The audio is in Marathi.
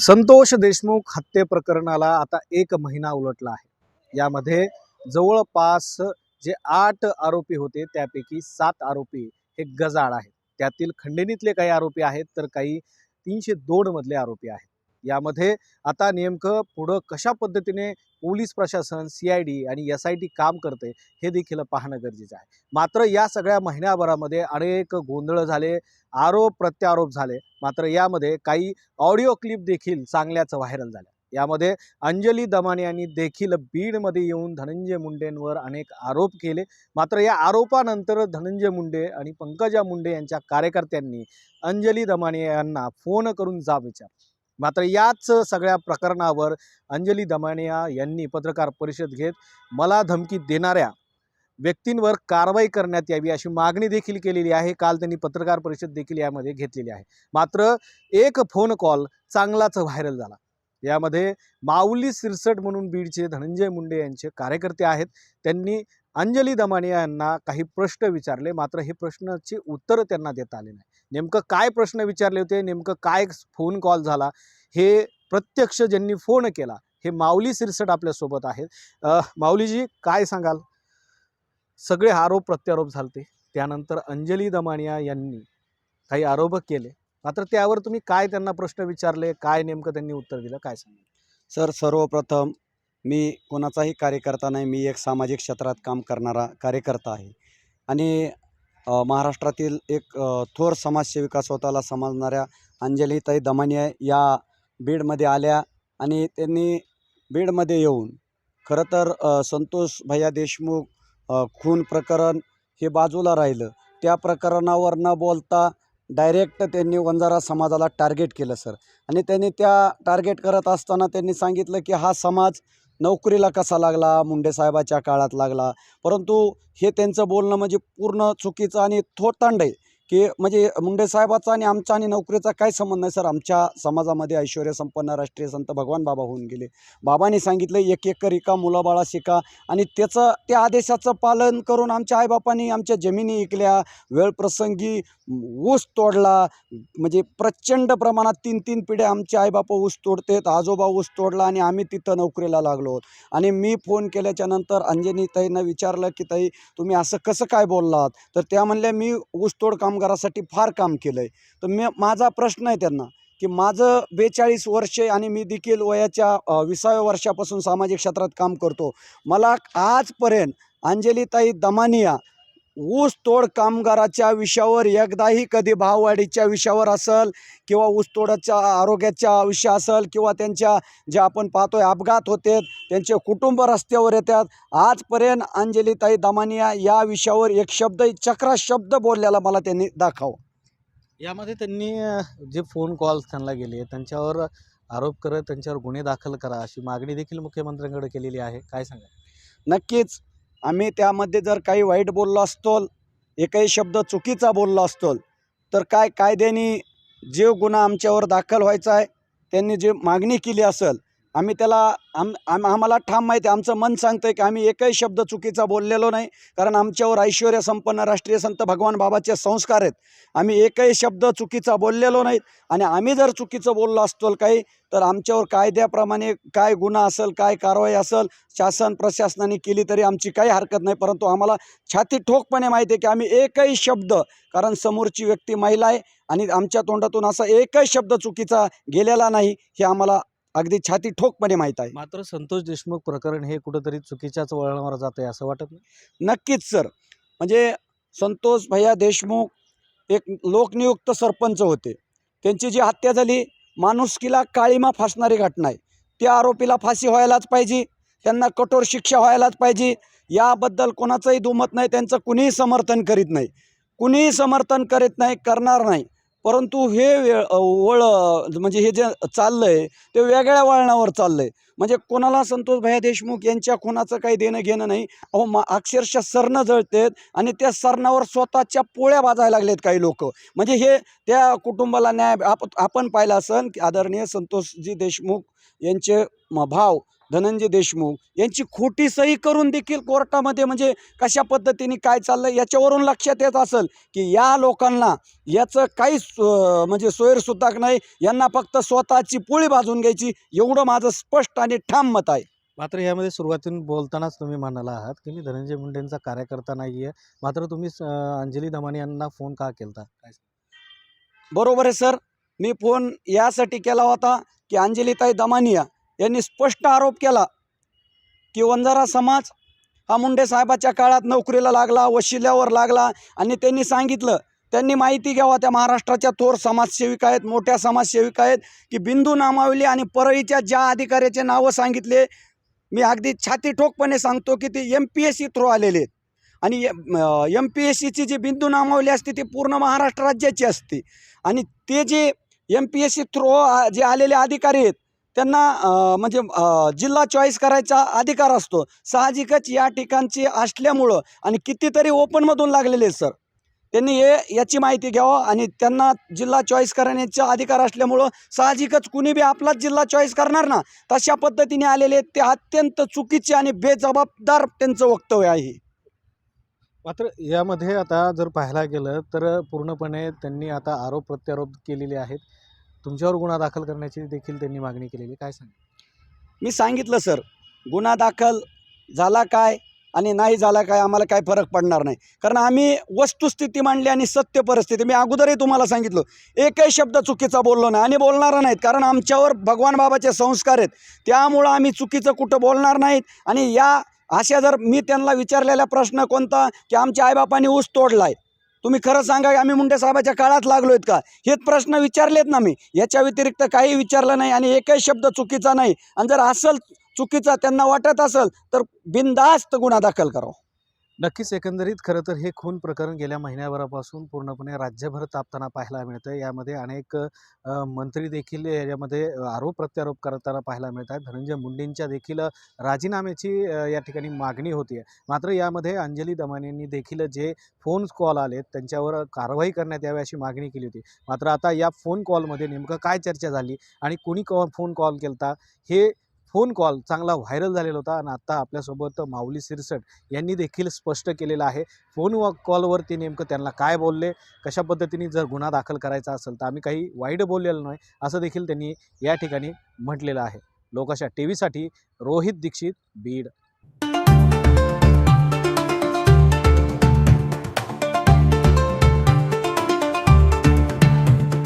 संतोष देशमुख हत्ये प्रकरणाला आता एक महिना उलटला आहे. यामध्ये जवळपास जे आठ आरोपी होते त्यापैकी सात आरोपी हे गजाळ आहेत. त्यातील खंडणीतले काही आरोपी आहेत तर काही तीनशे दोन मधले आरोपी आहेत. यामध्ये आता नेमकं पुढं कशा पद्धतीने पोलीस प्रशासन सी आय डी आणि एस आय टी काम करते हे देखील पाहणं गरजेचं आहे. मात्र या सगळ्या महिन्याभरामध्ये अनेक गोंधळ झाले आरोप प्रत्यारोप झाले. मात्र यामध्ये काही ऑडिओ क्लिप देखील चांगल्याच व्हायरल झाल्या यामध्ये अंजली दमाने यांनी देखील बीडमध्ये येऊन धनंजय मुंडेंवर अनेक आरोप केले. मात्र या आरोपानंतर धनंजय मुंडे आणि पंकजा मुंडे यांच्या कार्यकर्त्यांनी अंजली दमाने यांना फोन करून जाब विचार मात्र याच सगळ्या प्रकरणावर अंजली दमानिया यांनी पत्रकार परिषद घेत मला धमकी देणाऱ्या व्यक्तींवर कारवाई करण्यात यावी अशी मागणी देखील केलेली आहे. काल त्यांनी पत्रकार परिषद देखील यामध्ये घेतलेली आहे. मात्र एक फोन कॉल चांगलाच व्हायरल झाला. यामध्ये माऊली सिरसट म्हणून बीडचे धनंजय मुंडे यांचे कार्यकर्ते आहेत. त्यांनी अंजली दमानिया यांना काही प्रश्न विचारले. मात्र हे प्रश्नाची उत्तरं त्यांना देता आले नाही. नेमकं काय प्रश्न विचारले होते? नेमकं काय फोन कॉल झाला? हे प्रत्यक्ष ज्यांनी फोन केला हे माऊली सिरसट आपल्यासोबत आहेत. माऊलीजी काय सांगाल? सगळे आरोप प्रत्यारोप झालते. त्यानंतर अंजली दमानिया यांनी काही आरोप केले. मात्र त्यावर तुम्ही काय त्यांना प्रश्न विचारले? काय नेमकं त्यांनी उत्तर दिलं? काय सांगितलं सर सर्वप्रथम मी कोणाचाही कार्यकर्ता नाही. मी एक सामाजिक क्षेत्रात काम करणारा कार्यकर्ता आहे. आणि महाराष्ट्रातील एक थोर समाजसेविका स्वतःला समजणाऱ्या अंजलीताई दमानिया या बीडमध्ये आल्या आणि त्यांनी बीडमध्ये येऊन खरं तर संतोष भैया देशमुख खून प्रकरण हे बाजूला राहिलं. त्या प्रकरणावर न बोलता डायरेक्ट त्यांनी वंजारा समाजाला टार्गेट केलं सर. आणि त्यांनी त्या टार्गेट करत असताना त्यांनी सांगितलं की हा समाज नोकरीला कसा लागला मुंडे साहेबाच्या काळात लागला. परंतु हे त्यांचं बोलणं म्हणजे पूर्ण चुकीचं आणि थोतांड आहे की म्हणजे मुंडे साहेबाचा आणि आमचा आणि नोकरीचा काय संबंध नाही सर. आमच्या समाजामध्ये ऐश्वर संपन्न राष्ट्रीय संत भगवान बाबा होऊन गेले. बाबांनी सांगितलं एक एक रिका मुलाबाळा शिका. आणि त्याचं त्या आदेशाचं पालन करून आमच्या आईबापांनी आमच्या जमिनी ऐकल्या वेळप्रसंगी ऊस तोडला. म्हणजे प्रचंड प्रमाणात तीन तीन पिढ्या आमचे आईबापा ऊस तोडतेत आजोबा ऊस तोडला आणि आम्ही तिथं नोकरीला लागलो आणि मी फोन केल्याच्यानंतर अंजनी ताईंना विचारलं की ताई तुम्ही असं कसं काय बोललात? तर त्या म्हणल्या मी ऊसतोड कामगारासाठी फार काम केलं आहे तर मी माझा प्रश्न आहे त्यांना की माझं बेचाळीस वर्षे आणि मी देखील वयाच्या विसाव्या वर्षापासून सामाजिक क्षेत्रात काम करतो. मला आजपर्यंत अंजलीताई दमानिया ऊस तोड कामगाराच्या विषयावर एकदाही कधी भाववाढीच्या विषयावर असेल किंवा ऊसतोडाच्या आरोग्याच्या विषय असेल किंवा त्यांच्या जे आपण पाहतोय अपघात होते त्यांचे कुटुंब रस्त्यावर येतात. आजपर्यंत अंजलीताई दमानिया या विषयावर एक शब्द चक्रा शब्द बोललेला मला त्यांनी दाखव. यामध्ये त्यांनी जे फोन कॉल्स त्यांना गेले त्यांच्यावर आरोप करत त्यांच्यावर गुन्हे दाखल करा अशी मागणी देखील मुख्यमंत्र्यांकडे केलेली आहे. काय सांगा नक्कीच. आम्ही त्यामध्ये जर काही वाईट बोललो असतो एकही शब्द चुकीचा बोललो असतो तर काय कायद्याने जे गुन्हा आमच्यावर दाखल व्हायचा आहे त्यांनी जे मागणी केली असेल आम्ही त्याला आम आम आम्हाला ठाम माहिती आहे. आमचं मन सांगतं आहे की आम्ही एकही शब्द चुकीचा बोललेलो नाही. कारण आमच्यावर ऐश्वर्य संपन्न राष्ट्रीय संत भगवान बाबाचे संस्कार आहेत. आम्ही एकही शब्द चुकीचा बोललेलो नाहीत. आणि आम्ही जर चुकीचं बोललो असतो काही तर आमच्यावर कायद्याप्रमाणे काय गुन्हा असेल काय कारवाई असेल शासन प्रशासनाने केली तरी आमची काही हरकत नाही. परंतु आम्हाला छाती ठोकपणे माहिती आहे की आम्ही एकही शब्द कारण समोरची व्यक्ती महिला आहे आणि आमच्या तोंडातून असा एकही शब्द चुकीचा गेलेला नाही हे आम्हाला अगदी छाती ठोकपणे माहीत आहे. मात्र संतोष देशमुख प्रकरण हे कुठंतरी चुकीच्याच वळणावर जात आहे असं वाटत नाही? नक्कीच सर. म्हणजे संतोष भैया देशमुख एक लोकनियुक्त सरपंच होते. त्यांची जी हत्या झाली माणुसकीला काळीमा फासणारी घटना आहे. त्या आरोपीला फाशी व्हायलाच पाहिजे त्यांना कठोर शिक्षा व्हायलाच पाहिजे याबद्दल कोणाचंही दुमत नाही त्यांचं कुणीही समर्थन करीत नाही. कुणीही समर्थन करीत नाही करणार नाही. परंतु हे वेळ वळ म्हणजे हे जे चाललं आहे ते वेगळ्या वळणावर चाललं आहे म्हणजे कोणाला संतोष भैया देशमुख यांच्या खुनाचं काही देणं घेणं नाही. अहो मा अक्षरशः सरणं जळतेत आणि त्या सरणावर स्वतःच्या पोळ्या वाजायला लागलेत काही लोक. म्हणजे हे त्या कुटुंबाला न्याय आप आपण पाहिलं असन की आदरणीय संतोषजी देशमुख यांचे भाव धनंजय देशमुख यांची खोटी सही करून देखील कोर्टामध्ये म्हणजे कशा पद्धतीने काय चाललं याच्यावरून लक्षात येत असेल की या लोकांना याचं काहीच अं, म्हणजे सोयरसुद्धा नाही. यांना फक्त स्वतःची पोळी भाजून घ्यायची. एवढं माझं स्पष्ट आणि ठाम मत आहे. मात्र यामध्ये सुरुवातीतून बोलतानाच तुम्ही म्हणाला आहात की मी धनंजय मुंडेंचा कार्यकर्ता नाही आहे मात्र तुम्ही अंजली दमानी यांना फोन का केलता? काय बरोबर आहे सर. मी फोन यासाठी केला होता की अंजलीताई दमानिया यांनी स्पष्ट आरोप केला की वंजारा समाज हा मुंडे साहेबाच्या काळात नोकरीला लागला वशिल्यावर लागला आणि त्यांनी सांगितलं त्यांनी माहिती घ्यावा त्या महाराष्ट्राच्या थोर समाजसेविका आहेत मोठ्या समाजसेविका आहेत की बिंदू नामावली आणि परळीच्या ज्या अधिकाऱ्याचे नावं सांगितले मी अगदी छाती ठोकपणे सांगतो की ते M P S C through आलेले आहेत. आणि एम पी एस सीची जी बिंदू नामावली असते ती पूर्ण महाराष्ट्र राज्याची असते. आणि ते जे M P S C through जे आलेले अधिकारी आहेत त्यांना म्हणजे जिल्हा चॉईस करायचा अधिकार असतो. साहजिकच या ठिकाणची असल्यामुळं आणि कितीतरी ओपनमधून लागलेले आहेत सर त्यांनी हे याची माहिती घ्यावं आणि त्यांना जिल्हा चॉईस करण्याचा अधिकार असल्यामुळं साहजिकच कुणी बी आपलाच जिल्हा चॉईस करणार ना तशा पद्धतीने आलेले ते अत्यंत चुकीचे आणि बेजबाबदार त्यांचं वक्तव्य आहे मात्र यामध्ये आता जर पाहायला गेलं तर पूर्णपणे त्यांनी आता आरोप प्रत्यारोप केलेले आहेत. तुमच्यावर गुन्हा दाखल करण्याची देखील त्यांनी मागणी केलेली काय सांग मी सांगितलं सर. गुन्हा दाखल झाला काय आणि नाही झाला काय आम्हाला काय फरक पडणार नाही. कारण आम्ही वस्तुस्थिती मांडली आणि सत्य परिस्थिती. मी अगोदरही तुम्हाला सांगितलं एकही शब्द चुकीचा बोललो नाही. आणि बोलणार नाहीत कारण आमच्यावर भगवान बाबाचे संस्कार आहेत. त्यामुळं आम्ही चुकीचं कुठं बोलणार नाहीत. आणि या अशा जर मी त्यांना विचारलेला प्रश्न कोणता की आमच्या आईबापांनी ऊस तोडला आहे तुम्ही खरं सांगा की आम्ही मुंडे साहेबाच्या काळात लागलो आहेत का? हेच प्रश्न विचारलेत ना मी. याच्या व्यतिरिक्त काही विचारलं नाही आणि एकही शब्द चुकीचा नाही. आणि जर असल चुकीचा त्यांना वाटत असेल तर बिनदास्त गुन्हा दाखल करावा नक्कीच एकंदरीत खरं तर हे खून प्रकरण गेल्या महिन्याभरापासून पूर्णपणे राज्यभर तापताना पाहायला मिळतं यामध्ये अनेक मंत्री देखील याच्यामध्ये आरोप प्रत्यारोप करताना पाहायला मिळत आहेत. धनंजय मुंडेंच्या देखील राजीनाम्याची या ठिकाणी मागणी होती. मात्र यामध्ये अंजली दमानींनी देखील जे फोन कॉल आलेत त्यांच्यावर कारवाई करण्यात यावी अशी मागणी केली होती. मात्र आता या फोन कॉलमध्ये नेमकं काय चर्चा झाली आणि कुणी कॉ फोन कॉल केलता हे फोन कॉल चांगला व्हायरल झालेला होता आणि आत्ता आपल्यासोबत माऊली सिरसट यांनी देखील स्पष्ट केलेलं आहे. फोन व कॉलवरती नेमकं त्यांना काय बोलले कशा पद्धतीने जर गुन्हा दाखल करायचा असेल तर आम्ही काही वाईट बोललेलं नाही असं देखील त्यांनी या ठिकाणी म्हटलेलं आहे. लोकाशा टी व्हीसाठी रोहित दीक्षित बीड.